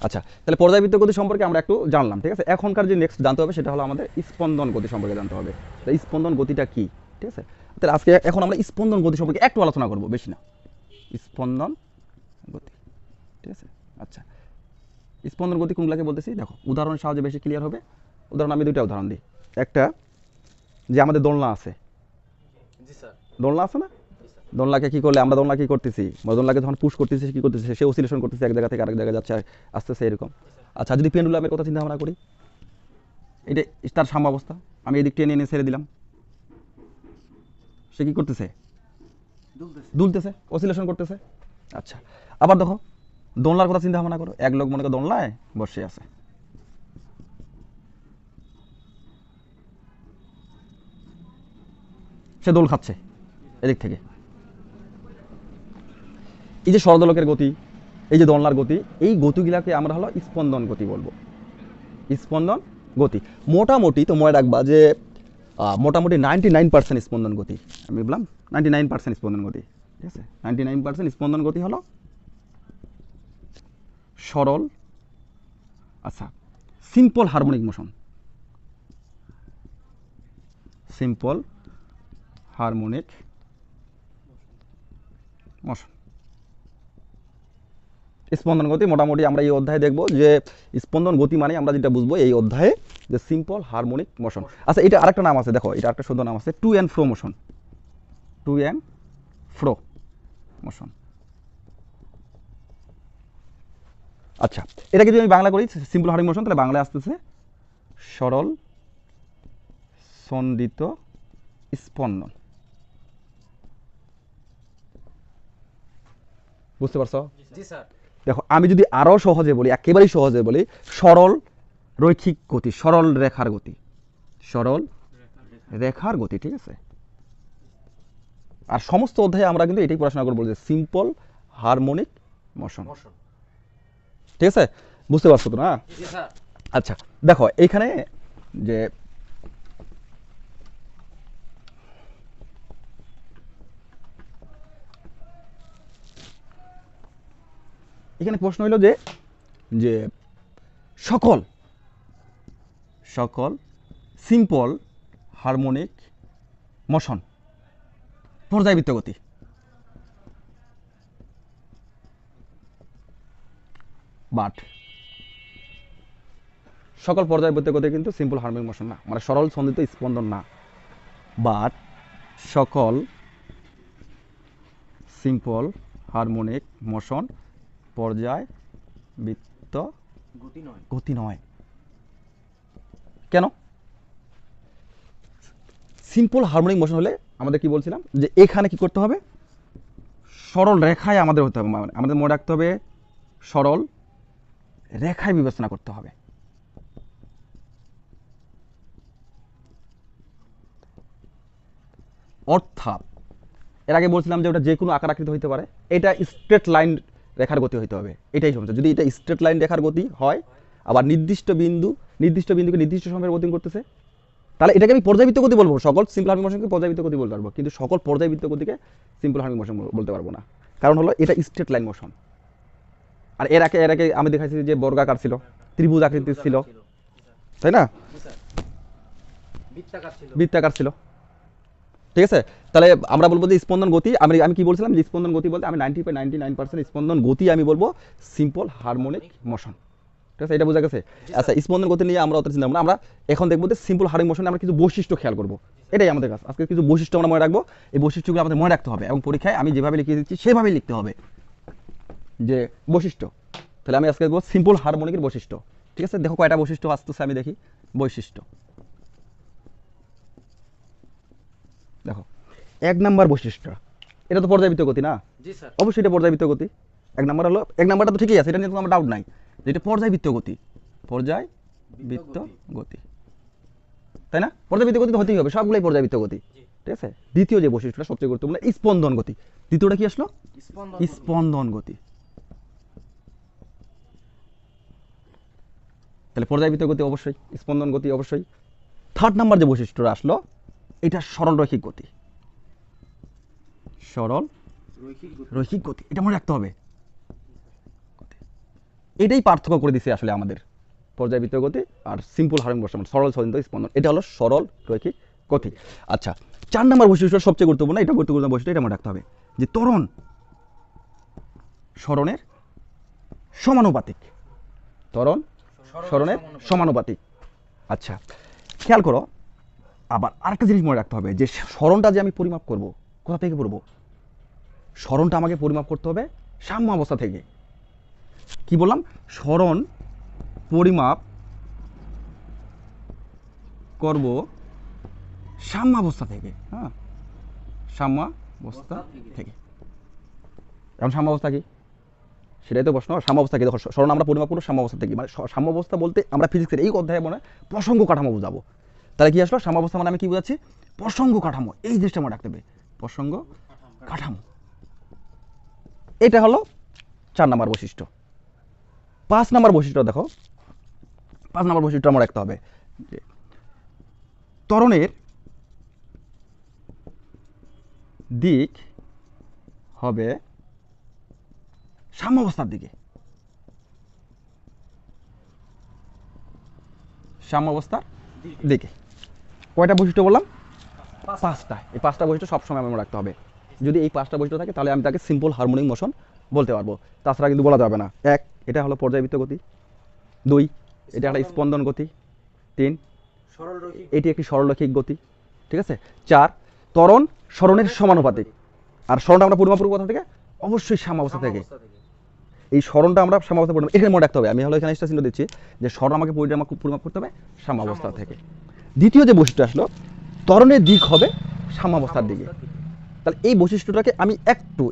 আচ্ছা তাহলে পর্যায়বৃত্ত গতি সম্পর্কে আমরা একটু জানলাম ঠিক আছে? এখনকার যে নেক্সট জানতে হবে সেটা হলো আমাদের স্পন্দন গতি সম্পর্কে জানতে হবে। তো স্পন্দন গতিটা কি ঠিক আছে? তাহলে আজকে এখন আমরা স্পন্দন গতি সম্পর্কে একটু আলোচনা করব বেশি না। স্পন্দন গতি ঠিক আছে? আচ্ছা স্পন্দন গতি কোনগুলাকে বলতেছি? দেখো উদাহরণের সাহায্যে বেশি ক্লিয়ার হবে। উদাহরণ আমি দুইটা উদাহরণ দিই। একটা যে আমাদের দোলনা আছে। জি স্যার। দোলনা আছে না? দোলনাকে কি করলে আমরা দোলনা কি করতেছি? দোলনাকে যখন পুশ করতেছি কি করতেছে? সে অসিলেশন করতেছে এক জায়গা থেকে আরেক জায়গায় যাচ্ছে আসতেছে এরকম। আচ্ছা যদি পেন্ডুলামের কথা চিন্তা ভাবনা করি এটা তার সাম্য অবস্থা। আমি এদিক টেনে এনে ছেড়ে দিলাম। সে কি করতেছে? দুলতেছে। অসিলেশন করতেছে। আচ্ছা আবার দেখো দোলনার কথা চিন্তা ভাবনা করো। এক লোক মনে করো দোলনায় বসে আছে। সে দোল খাচ্ছে এদিক থেকে। এই যে সরদলকের গতি, এই যে দোলনার গতি, এই গতিগুলাকে আমরা হলো স্পন্দন গতি বলব। স্পন্দন গতি। মোটামুটি তো মনে রাখবা যে মোটামুটি নাইনটি নাইন পার্সেন্ট স্পন্দন গতি। আমি বললাম নাইনটি নাইন পার্সেন্ট স্পন্দন গতি। ঠিক আছে? নাইনটি নাইন পার্সেন্ট স্পন্দন গতি হলো সরল আচ্ছা simple harmonic motion simple harmonic motion স্পন্দন গতি মোটামুটি আমরা এই অধ্যায়ে দেখব যে স্পন্দন গতি মানে আমরা যেটা বুঝব এই অধ্যায়ে যে সিম্পল হারমোনিক মোশন আচ্ছা এটা আরেকটা নাম আছে, দেখো, এটা একটা সুন্দর নাম আছে to and fro motion to and fro motion আচ্ছা এটাকে যদি আমি বাংলা করি সিম্পল হারমোনিক মোশন তাহলে বাংলায় আসতেছে, সরল সন্দিত স্পন্দন। বুঝতে পারছ? জি, স্যার। দেখো আমি যদি আরও সহজে বলি একেবারেই সহজে বলি সরল রৈখিক গতি সরল রেখার গতি। সরল রেখার গতি ঠিক আছে? আর সমস্ত অধ্যায়ে আমরা কিন্তু এটাই পড়াশোনা করব যে সিম্পল হারমোনিক মোশন ঠিক আছে? বুঝতে পারছ তো না? আচ্ছা দেখো এইখানে যে এখানে প্রশ্ন হইল যে যে সকল সকল সিম্পল হারমোনিক মোশন পর্যায়বৃত্ত গতি। বাট সকল পর্যায়বৃত্ত গতি কিন্তু সিম্পল হারমোনিক মোশন না। মানে সরল সন্দিত স্পন্দন না। বাট সকল সিম্পল হারমোনিক মোশন পর্যায়বৃত্ত গতি নয়। গতি নয়। কেন? সিম্পল হারমোনিক মোশন হলে আমাদের কি বলছিলাম? যে এখানে কি করতে হবে? সরল রেখায় আমাদের হতে হবে মানে আমাদের মনে রাখতে হবে সরল রেখায় বিবেচনা করতে হবে। অর্থাৎ এর আগে বলছিলাম যে ওটা যে কোনো আকার আকৃতি হইতে পারে। এটা স্ট্রেট লাইন রেখার গতি হইতে হবে। এটাই সমস্যা। যদি এটা স্ট্রেট লাইন রেখার গতি হয় আবার নির্দিষ্ট বিন্দু নির্দিষ্ট বিন্দুকে নির্দিষ্ট সময়ের গতি করতেছে তাহলে এটাকে আমি পর্যাবৃত্ত গতি বলব। সকল সিম্পল হার্মিক মোশনকে পর্যাবৃত্ত গতি বলতে পারব। কিন্তু সকল পর্যাবৃত্ত গতিকে সিম্পল হার্মিক মোশন বলতে পারব না। কারণ হলো এটা স্ট্রেট লাইন মোশন আর এর আগে এর আগে আমি দেখাইছি যে বর্গাকার ছিল ত্রিভুজ আকৃতির ছিল। তাই না? বৃত্তাকার ছিল। বৃত্তাকার ছিল। ঠিক আছে? তাহলে আমরা বলব যে স্পন্দন গতি আমি আমি কি বলছিলাম যে স্পন্দন গতি বলতে আমি নাইনটি নাইনটি নাইন পার্সেন্ট স্পন্দন গতি আমি বলব সিম্পল হারমোনিক মোশন ঠিক আছে? এটা বোঝা গেছে? আচ্ছা স্পন্দন গতি নিয়ে আমরা অত চিন্তা করব আমরা এখন দেখব যে সিম্পল হারমোনিক মোশনে আমরা কিছু বৈশিষ্ট্য খেয়াল করব। এটাই আমাদের কাছে আজকে কিছু বৈশিষ্ট্য আমরা মনে রাখব। এই বৈশিষ্ট্যগুলো আমাদের মনে রাখতে হবে এবং পরীক্ষায় আমি যেভাবে লিখে দিচ্ছি সেভাবেই লিখতে হবে। যে বৈশিষ্ট্য। তাহলে আমি আজকে দেখব সিম্পল হারমোনিকের বৈশিষ্ট্য। ঠিক আছে? দেখো কয়টা বৈশিষ্ট্য আসতেছে আমি দেখি। বৈশিষ্ট্য। দেখো এক নাম্বার বৈশিষ্ট্য। এটা তো পর্যাবৃত্ত গতি না? জি স্যার। অবশ্যই এটা পর্যাবৃত্ত গতি। এক নাম্বার হলো এক নাম্বারটা তো ঠিকই আছে এটা নিয়ে আমার ডাউট নাই। যে এটা পর্যায়বৃত্ত গতি। পর্যায়বৃত্ত গতি। তাই না? পর্যাবৃত্ত গতি তো হতেই হবে সবগুলোই পর্যাবৃত্ত গতি। ঠিক আছে? দ্বিতীয় যে বৈশিষ্ট্যটা সবচেয়ে গুরুত্বপূর্ণ স্পন্দন গতি। দ্বিতীয়টা কি আসলো? স্পন্দন স্পন্দন গতি। তাহলে পর্যায়বৃত্ত গতি অবশ্যই স্পন্দন গতি অবশ্যই। থার্ড নাম্বার যে বৈশিষ্ট্যটা আসলো এটা সরল রৈখিক গতি। সরল? রৈখিক গতি। এটা মনে রাখতে হবে। এটাই পার্থক্য করে দিছে আসলে আমাদের পর্যায়বৃত্ত গতি আর সিম্পল হারমোনিক মোশন সরল স্বতন্ত্র স্পন্দন। এটা হলো সরল রৈখিক গতি। আচ্ছা চার নম্বর বৈশিষ্ট্য সবচেয়ে গুরুত্বপূর্ণ এটা গুরুত্বপূর্ণ বৈশিষ্ট্য এটা মনে রাখতে হবে যে ত্বরণ স্মরণের সমানুপাতিক। ত্বরণ স্মরণের সমানুপাতিক। আচ্ছা খেয়াল করো আবার আরেকটা জিনিস মনে রাখতে হবে যে স্মরণটা যে আমি পরিমাপ করব কোথা থেকে পড়ব? স্মরণটা আমাকে পরিমাপ করতে হবে সাম্য অবস্থা থেকে। কি বললাম? স্মরণ পরিমাপ করব সাম্যাবস্থা থেকে হ্যাঁ? সাম্যাবস্থা থেকে। এখন সাম্যাবস্থা কি? সেটাই তো প্রশ্ন সাম্যাবস্থা কি? দেখো স্মরণ আমরা পরিমাপ করব সাম্যাবস্থা থেকে। মানে সাম্যাবস্থা বলতে আমরা ফিজিক্সের এই অধ্যায়ে মনে হয় প্রসঙ্গ কাঠামো বুঝাবো। তাহলে কি আসলো? সাম্যাবস্থা মানে আমি কি বুঝাচ্ছি? প্রসঙ্গ কাঠামো। এই জিনিসটা মনে রাখতে হবে। প্রসঙ্গ কাঠামো। এটা হলো চার নাম্বার বৈশিষ্ট্য। পাঁচ নাম্বার বৈশিষ্ট্য দেখো। পাঁচ নাম্বার বৈশিষ্ট্য আমার রাখতে হবে। যে ত্বরণের দিক হবে সাম্যাবস্থার দিকে। সাম্যাবস্থার দিকে। কয়টা বৈশিষ্ট্য বললাম? পাঁচটা। এই পাঁচটা বৈশিষ্ট্য সবসময় আমার মনে রাখতে হবে। যদি এই পাঁচটা বৈশিষ্ট্য থাকে তাহলে আমি তাকে সিম্পল হারমোনিক মোশন বলতে পারব। তাছাড়া কিন্তু বলা যাবে না। এক এটা হলো পর্যায়বৃত্ত গতি। দুই এটা একটা স্পন্দন গতি। তিন এটি একটি সরলরৈখিক গতি। ঠিক আছে? চার ত্বরণ স্মরণের সমানুপাতিক। আর স্মরণটা আমরা পরিমাপ কথা থেকে? অবশ্যই সাম্যাবস্থা থেকে। এই স্মরণটা আমরা সাম্যাবস্থা পরিমাপ এখানে মনে রাখতে হবে। আমি হলো এখানে একটা চিহ্ন দিচ্ছি যে স্মরণ আমাকে পরিমাপ পরিমাপ করতে হবে সাম্যাবস্থা থেকে। দ্বিতীয় যে বৈশিষ্ট্য আসলো ত্বরণের দিক হবে সাম্যাবস্থার দিকে। তাহলে এই বৈশিষ্ট্যটাকে আমি একটু